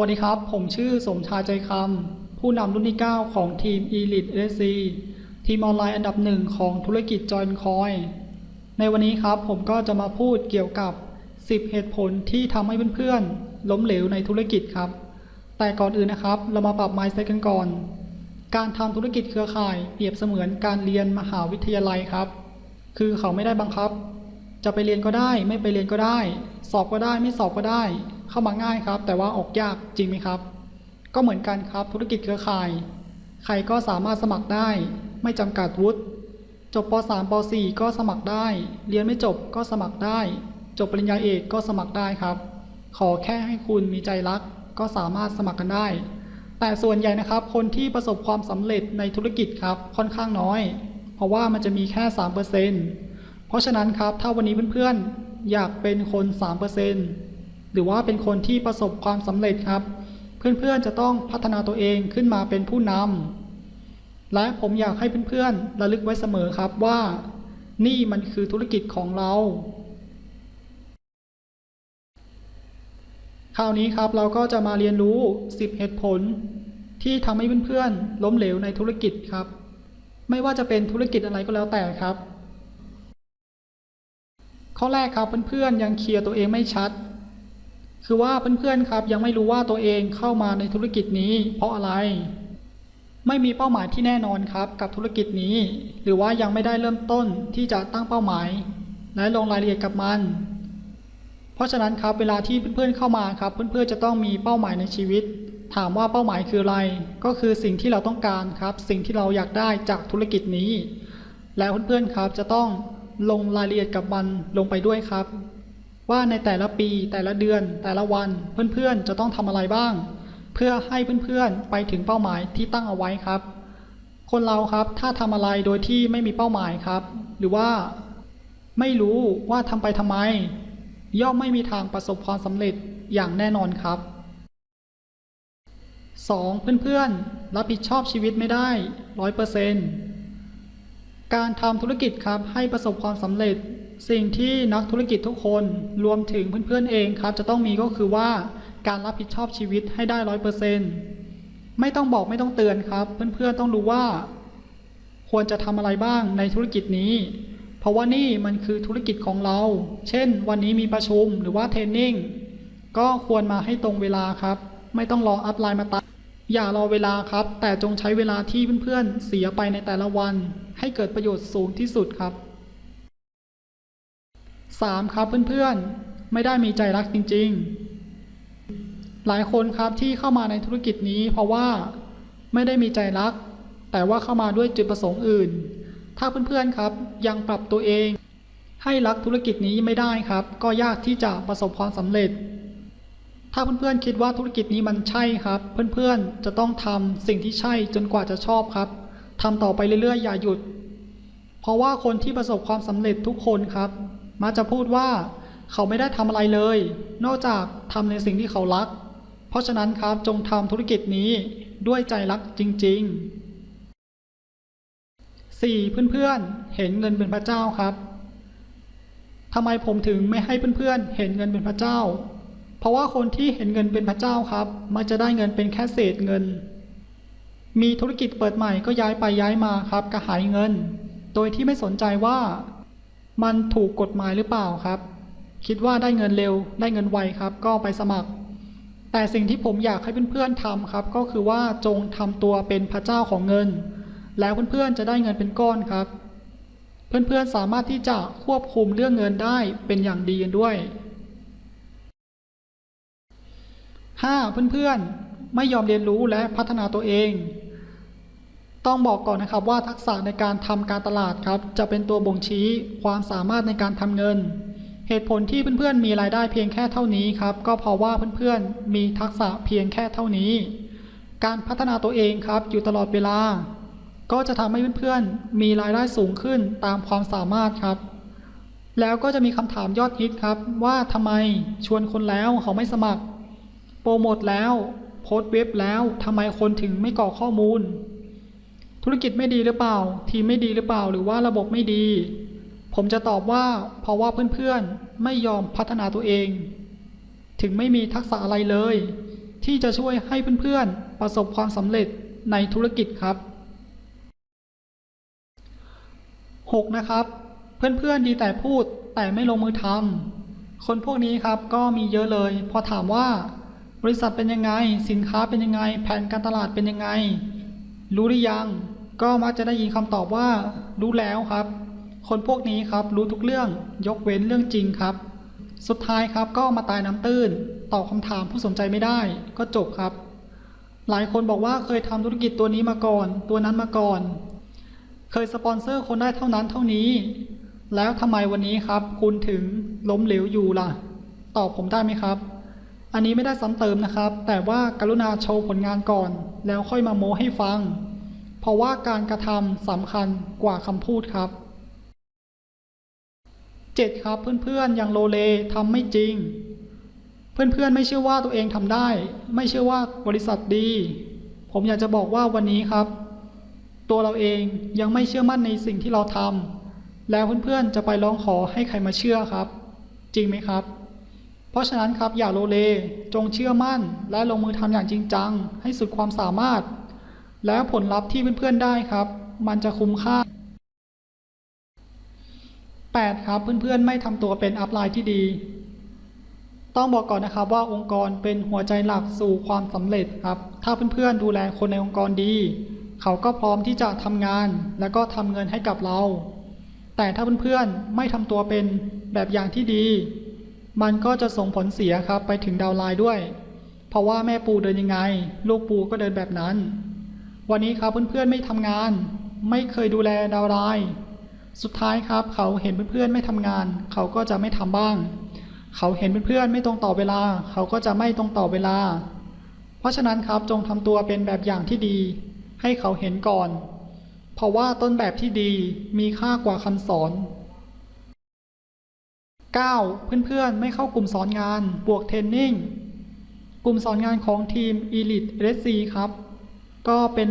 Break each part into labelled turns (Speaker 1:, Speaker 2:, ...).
Speaker 1: สวัสดีครับ ผมชื่อสมชายใจคำผู้นำรุ่นที่ 9 ของทีม Elite SC ทีมออนไลน์อันดับหนึ่งของธุรกิจจอยคอย ในวันนี้ครับผมก็จะมาพูดเกี่ยวกับ 10 เหตุผลที่ทำให้เพื่อนๆ ล้มเหลวในธุรกิจครับ แต่ก่อนอื่นนะครับ เรามาปรับ mindset กันก่อน การทำธุรกิจเครือข่ายเปรียบเสมือนการเรียนมหาวิทยาลัยครับ คือเขาไม่ได้บังคับ จะไปเรียนก็ได้ ไม่ไปเรียนก็ได้ สอบก็ได้ไม่สอบก็ได้ เข้ามาง่ายครับ แต่ว่าออกยากจริงไหมครับ ก็เหมือนกันครับธุรกิจเครือข่าย ใครก็สามารถสมัครได้ ไม่จำกัดวุฒิจบป .3 ป .4 ก็สมัครได้ เรียนไม่จบก็สมัครได้ จบปริญญาเอกก็สมัครได้ครับ ขอแค่ให้คุณมีใจรักก็สามารถสมัครกันได้ แต่ส่วนใหญ่นะครับ คนที่ประสบความสำเร็จในธุรกิจครับค่อนข้างน้อย เพราะว่ามันจะมีแค่ 3%เพราะฉะนั้นครับถ้าวันนี้เพื่อนๆ อยากเป็นคน 3% หรือว่าเป็นคนที่ประสบความสำเร็จครับ เพื่อนๆจะต้องพัฒนาตัวเองขึ้นมาเป็นผู้นำและผมอยากให้เพื่อนๆระลึกไว้เสมอครับว่า นี่มันคือธุรกิจของเราคราวนี้ครับเราก็จะมาเรียนรู้ 10 เหตุผล ที่ทำให้เพื่อนๆล้มเหลวในธุรกิจครับ ไม่ว่าจะเป็นธุรกิจอะไรก็แล้วแต่ครับ ข้อแรกครับเพื่อนๆยังเคลียร์ตัวเองไม่ชัด คือว่าเพื่อนๆครับยังไม่รู้ว่าตัวเองเข้ามาในธุรกิจนี้ เพราะอะไร ไม่มีเป้าหมายที่แน่นอนครับกับธุรกิจนี้ หรือว่ายังไม่ได้เริ่มต้นที่จะตั้งเป้าหมาย และลงรายละเอียดกับมัน เพราะฉะนั้นครับเวลาที่เพื่อนๆเข้ามาครับ เพื่อนๆจะต้องมีเป้าหมายในชีวิต ถามว่าเป้าหมายคืออะไร ก็คือสิ่งที่เราต้องการครับ สิ่งที่เราอยากได้จากธุรกิจนี้ แล้วเพื่อนๆครับจะต้องลงรายละเอียดกับมันลงไปด้วยครับ ว่าในแต่ละปีแต่ละเดือน แต่ละวันเพื่อนๆจะต้องทำอะไรบ้าง เพื่อให้เพื่อนๆไปถึงเป้าหมายที่ตั้งเอาไว้ครับ คนเราครับถ้าทำอะไรโดยที่ไม่มีเป้าหมายครับ หรือว่าไม่รู้ว่าทำไปทำไม ย่อมไม่มีทางประสบความสำเร็จอย่างแน่นอนครับ 2. เพื่อนๆ รับผิดชอบชีวิตไม่ได้ร้อยเปอร์เซนต์การทำธุรกิจครับให้ประสบความสำเร็จ สิ่งที่นักธุรกิจทุกคนรวมถึงเพื่อนๆเองครับ จะต้องมีก็คือว่าการรับผิดชอบชีวิตให้ได้ร้อยเปอร์เซนต์ไม่ต้องบอกไม่ต้องเตือนครับ เพื่อนๆต้องรู้ว่า ควรจะทำอะไรบ้างในธุรกิจนี้ เพราะว่านี่มันคือธุรกิจของเรา เช่น วันนี้มีประชุมหรือว่าเทรนนิ่งก็ควรมาให้ตรงเวลาครับ ไม่ต้องรออัพไลน์มาตัดอย่ารอเวลาครับ แต่จงใช้เวลาที่เพื่อนๆเสียไปในแต่ละวัน ให้เกิดประโยชน์สูงที่สุดครับ 3. ครับเพื่อนๆ ไม่ได้มีใจรักจริง ๆ หลายคนครับที่เข้ามาในธุรกิจนี้ เพราะว่าไม่ได้มีใจรัก แต่ว่าเข้ามาด้วยจุดประสงค์อื่น ถ้าเพื่อนๆครับยังปรับตัวเอง ให้รักธุรกิจนี้ไม่ได้ครับ ก็ยากที่จะประสบความสำเร็จ ถ้าเพื่อนๆคิดว่าธุรกิจนี้มันใช่ครับ เพื่อนๆจะต้องทำสิ่งที่ใช่จนกว่าจะชอบครับทำต่อไปเรื่อยๆอย่าหยุด เพราะว่าคนที่ประสบความสำเร็จทุกคนครับ มักจะพูดว่าเขาไม่ได้ทำอะไรเลย นอกจากทำในสิ่งที่เขารัก เพราะฉะนั้นครับจงทำธุรกิจนี้ด้วยใจรักจริง ๆ 4. เพื่อนๆ เห็นเงินเป็นพระเจ้าครับทำไมผมถึงไม่ให้เพื่อนๆ เห็นเงินเป็นพระเจ้า เพราะว่าคนที่เห็นเงินเป็นพระเจ้าครับ มักจะได้เงินเป็นแค่เศษเงิน มีธุรกิจเปิดใหม่ก็ย้ายไปย้ายมาครับกระหายเงิน โดยที่ไม่สนใจว่า มันถูกกฎหมายหรือเปล่าครับ คิดว่าได้เงินเร็ว ได้เงินไวครับ ก็ไปสมัคร แต่สิ่งที่ผมอยากให้เพื่อนๆทำครับ ก็คือว่าจงทำตัวเป็นพระเจ้าของเงิน แล้วเพื่อนๆจะได้เงินเป็นก้อนครับ เพื่อนๆสามารถที่จะควบคุมเรื่องเงินได้เป็นอย่างดีด้วย 5. เพื่อนๆไม่ยอมเรียนรู้และพัฒนาตัวเอง ต้องบอกก่อนนะครับว่าทักษะในการทำการตลาดครับ จะเป็นตัวบ่งชี้ความสามารถในการทำเงิน เหตุผลที่เพื่อนๆมีรายได้เพียงแค่เท่านี้ครับ ก็เพราะว่าเพื่อนๆมีทักษะเพียงแค่เท่านี้ การพัฒนาตัวเองครับอยู่ตลอดเวลา ก็จะทำให้เพื่อนๆมีรายได้สูงขึ้นตามความสามารถครับ แล้วก็จะมีคำถามยอดฮิตครับ ว่าทำไมชวนคนแล้วเขาไม่สมัคร โปรโมทแล้วโพสเว็บแล้วทำไมคนถึงไม่กรอกข้อมูล ธุรกิจไม่ดีหรือเปล่า ทีมไม่ดีหรือเปล่า หรือว่าระบบไม่ดี ผมจะตอบว่าเพราะว่าเพื่อนๆ ไม่ยอมพัฒนาตัวเอง ถึงไม่มีทักษะอะไรเลย ที่จะช่วยให้เพื่อนๆ ประสบความสำเร็จในธุรกิจครับ 6. นะครับ เพื่อนๆ ดีแต่พูดแต่ไม่ลงมือทำคนพวกนี้ครับก็มีเยอะเลย พอถามว่า บริษัทเป็นยังไง สินค้าเป็นยังไง แผนการตลาดเป็นยังไง รู้หรือยัง ก็มักจะได้ยินคำตอบว่า รู้แล้วครับ คนพวกนี้ครับรู้ทุกเรื่องยกเว้นเรื่องจริงครับ สุดท้ายครับก็มาตายน้ำตื้นตอบคำถามผู้สนใจไม่ได้ก็จบครับ หลายคนบอกว่าเคยทำธุรกิจตัวนี้มาก่อน ตัวนั้นมาก่อน เคยสปอนเซอร์คนได้เท่านั้นเท่านี้ แล้วทำไมวันนี้ครับ คุณถึงล้มเหลวอยู่ล่ะ ตอบผมได้ไหมครับ อันนี้ไม่ได้ซ้ำเติมนะครับ แต่ว่ากรุณาโชว์ผลงานก่อน แล้วค่อยมาโม้ให้ฟัง เพราะว่าการกระทำสำคัญกว่าคำพูดครับ 7. ครับเพื่อนๆอยังโลเลทำไม่จริง เพื่อนๆไม่เชื่อว่าตัวเองทำได้ ไม่เชื่อว่าบริษัทดี ผมอยากจะบอกว่าวันนี้ครับ ตัวเราเองยังไม่เชื่อมั่นในสิ่งที่เราทำแล้วเพื่อนๆจะไปร้องขอให้ใครมาเชื่อครับ จริงไหมครับ เพราะฉะนั้นครับอย่าโลเลจงเชื่อมั่นและลงมือทำอย่างจริงจัง ให้สุดความสามารถ แล้วผลลัพธ์ที่เพื่อนๆได้ครับ มันจะคุ้มค่า 8. ครับ เพื่อนๆไม่ทำตัวเป็นอัพไลน์ที่ดี ต้องบอกก่อนนะครับว่าองค์กรเป็นหัวใจหลักสู่ความสำเร็จครับ ถ้าเพื่อนๆดูแลคนในองค์กรดี เขาก็พร้อมที่จะทำงาน แล้วก็ทำเงินให้กับเรา แต่ถ้าเพื่อนๆไม่ทำตัวเป็นแบบอย่างที่ดี มันก็จะส่งผลเสียครับไปถึงดาวไลน์ด้วย เพราะว่าแม่ปูเดินยังไง ลูกปูก็เดินแบบนั้น วันนี้ครับเพื่อนๆไม่ทำงาน ไม่เคยดูแลดาวน์ไลน์สุดท้ายครับ เขาเห็นเพื่อนๆไม่ทำงาน เขาก็จะไม่ทำบ้าง เขาเห็นเพื่อนๆไม่ตรงต่อเวลา เขาก็จะไม่ตรงต่อเวลา เพราะฉะนั้นครับจงทำตัวเป็นแบบอย่างที่ดี ให้เขาเห็นก่อน เพราะว่าต้นแบบที่ดีมีค่ากว่าคำสอน 9. เพื่อนๆไม่เข้ากลุ่มสอนงาน บวกเทรนนิ่ง กลุ่มสอนงานของทีม Elite r e c ครับ ก็เป็น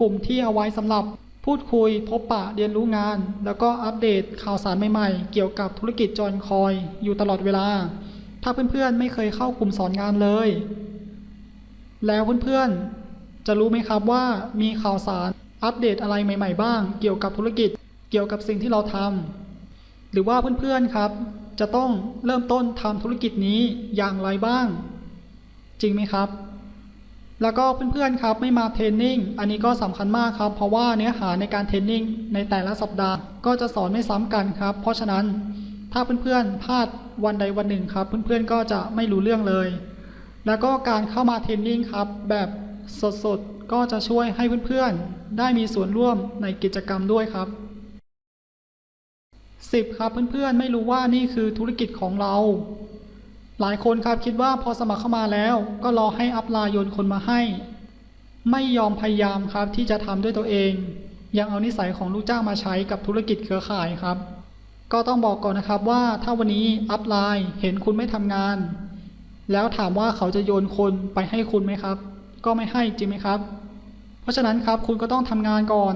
Speaker 1: กลุ่มที่เอาไว้สำหรับพูดคุยพบปะเรียนรู้งาน แล้วก็อัปเดตข่าวสารใหม่ๆ เกี่ยวกับธุรกิจจอยคอยอยู่ตลอดเวลา ถ้าเพื่อนๆไม่เคยเข้ากลุ่มสอนงานเลย แล้วเพื่อนๆจะรู้ไหมครับว่ามีข่าวสารอัปเดตอะไรใหม่ ๆ บ้าง เกี่ยวกับธุรกิจเกี่ยวกับสิ่งที่เราทำหรือว่าเพื่อนๆครับ จะต้องเริ่มต้นทำธุรกิจนี้อย่างไรบ้าง จริงไหมครับ แล้วก็เพื่อนๆครับไม่มาเทรนนิ่งอันนี้ก็สำคัญมากครับ เพราะว่าเนื้อหาในการเทรนนิ่งในแต่ละสัปดาห์ก็จะสอนไม่ซ้ำกันครับ เพราะฉะนั้นถ้าเพื่อนๆพลาดวันใดวันหนึ่งครับ เพื่อนๆก็จะไม่รู้เรื่องเลย แล้วก็การเข้ามาเทรนนิ่งครับแบบสดๆก็จะช่วยให้เพื่อนๆได้มีส่วนร่วมในกิจกรรมด้วยครับ 10 ครับเพื่อนๆไม่รู้ว่านี่คือธุรกิจของเรา หลายคนครับคิดว่าพอสมัครเข้ามาแล้ว ก็รอให้อัพไลน์โยนคนมาให้ ไม่ยอมพยายามครับที่จะทำด้วยตัวเอง ยังเอานิสัยของลูกจ้างมาใช้กับธุรกิจเครือข่ายครับ ก็ต้องบอกก่อนนะครับว่าถ้าวันนี้อัพไลน์เห็นคุณไม่ทำงาน แล้วถามว่าเขาจะโยนคนไปให้คุณไหมครับ ก็ไม่ให้จริงไหมครับ เพราะฉะนั้นครับคุณก็ต้องทำงานก่อน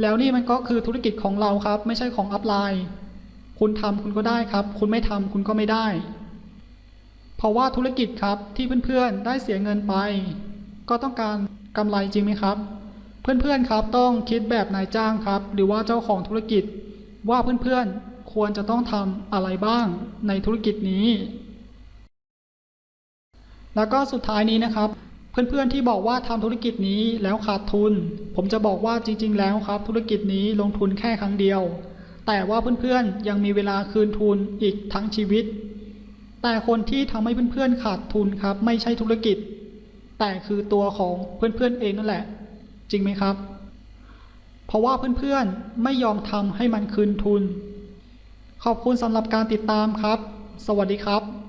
Speaker 1: แล้วนี่มันก็คือธุรกิจของเราครับ ไม่ใช่ของอัพไลน์คุณทำคุณก็ได้ครับ คุณไม่ทำคุณก็ไม่ได้ เพราะว่าธุรกิจครับที่เพื่อนๆได้เสียเงินไป ก็ต้องการกำไรจริงไหมครับ เพื่อนๆครับต้องคิดแบบนายจ้างครับ หรือว่าเจ้าของธุรกิจ ว่าเพื่อนๆควรจะต้องทำอะไรบ้างในธุรกิจนี้ แล้วก็สุดท้ายนี้นะครับ เพื่อนๆที่บอกว่าทำธุรกิจนี้แล้วขาดทุน ผมจะบอกว่าจริง ๆ แล้วครับ ธุรกิจนี้ลงทุนแค่ครั้งเดียว แต่ว่าเพื่อนๆยังมีเวลาคืนทุนอีกทั้งชีวิต แต่คนที่ทำให้เพื่อนๆขาดทุนครับ ไม่ใช่ธุรกิจ แต่คือตัวของเพื่อนๆเองนั่นแหละ จริงไหมครับ เพราะว่าเพื่อนๆไม่ยอมทำให้มันคืนทุน ขอบคุณสำหรับการติดตามครับ สวัสดีครับ